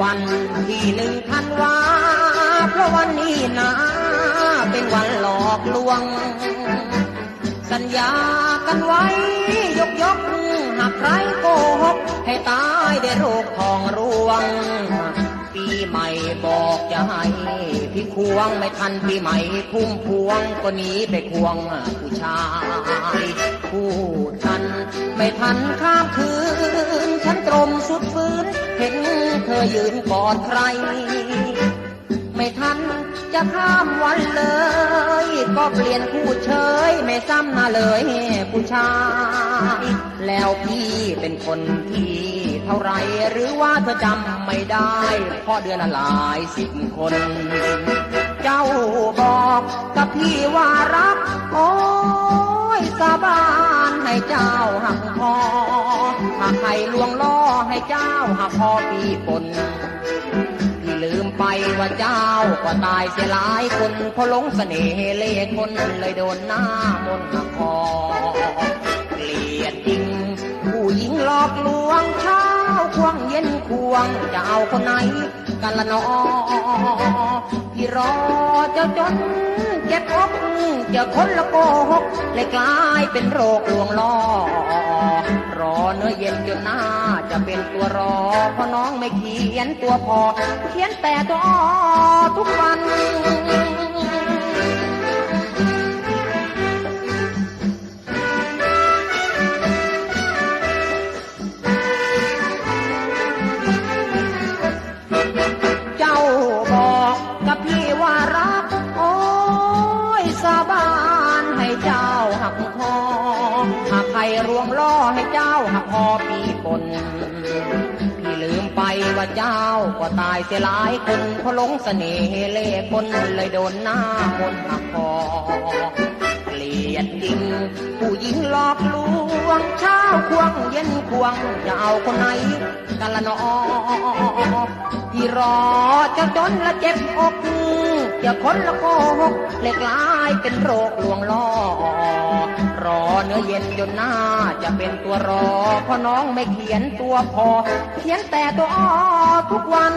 วันที่หนึ่งธันวาเพราะวันนี้นะเป็นวันหลอกลวง สัญญากันไว้ ยกยกหากใครโกหก ให้ตายได้โรคทองร่วง ปีใหม่บอกจะให้ ที่ควงไม่ทันปีใหม่พุ่มพวงก็หนีไปควงผู้ชายพูดกันไม่ทันข้ามคืน ฉันตรมสุดฟื้น เห็นเธอยืนกอดใคร ไม่ทันจะข้ามวันเลย ก็เปลี่ยนผู้เชยไม่ซ้ำหนาเลยผู้ชายแล้วพี่เป็นคนที่เท่าไรหรือว่าเธอจำไม่ได้เพราะเดือนละหลายสิบคน เจ้าบอกกับพี่ว่ารัก โอ้ยสาบานให้เจ้าหักพอหากใครลวงล่อให้เจ้าหักพอพี่ปน ลืมไปว่าเจ้าก็ตายเสียหลายคนเพราะหลงเสน่ห์เล่ห์คนเลยโดนหน้ามนต์คอเกลียดจริง ผู้หญิงหลอกลวงเช้าควงเย็นควงจะเอาคนไหนกันละนอพี่รอเจ้าจนเจ็บอกเจอคนละโกหกเลยกลายเป็นโรคลวงล่อรอ เนื้อเย็นจนหน้าจะเป็นตัวรอเพราะน้องไม่เขียนตัวพอ เขียนแต่ตัวอ้อทุกวันเจ้าบอกกับพี่ว่ารักโอ้ยสาบานให้เจ้าหักคอ รรวงล่อให้เจ้าหักคอปีปนพี่ลืมไปว่าเจ้าก็ตายเสียหลายคนเพราะหลงเสน่ห์เล่คนเลยโดนหน้ามนหักคอเกลียดจริง ผู้หญิงหลอกลวงเช้าควงเย็นควงจะเอาคนไหนกันละนอที่รอจะจนละเจ็บอก อย่าคนละโกหกเลยกลายเป็นโรคลวงล่อ รอเนื้อเย็นจนหน้าจะเป็นตัวรอ เพราะน้องไม่เขียนตัวพอ เขียนแต่ตัวอ้อทุกวัน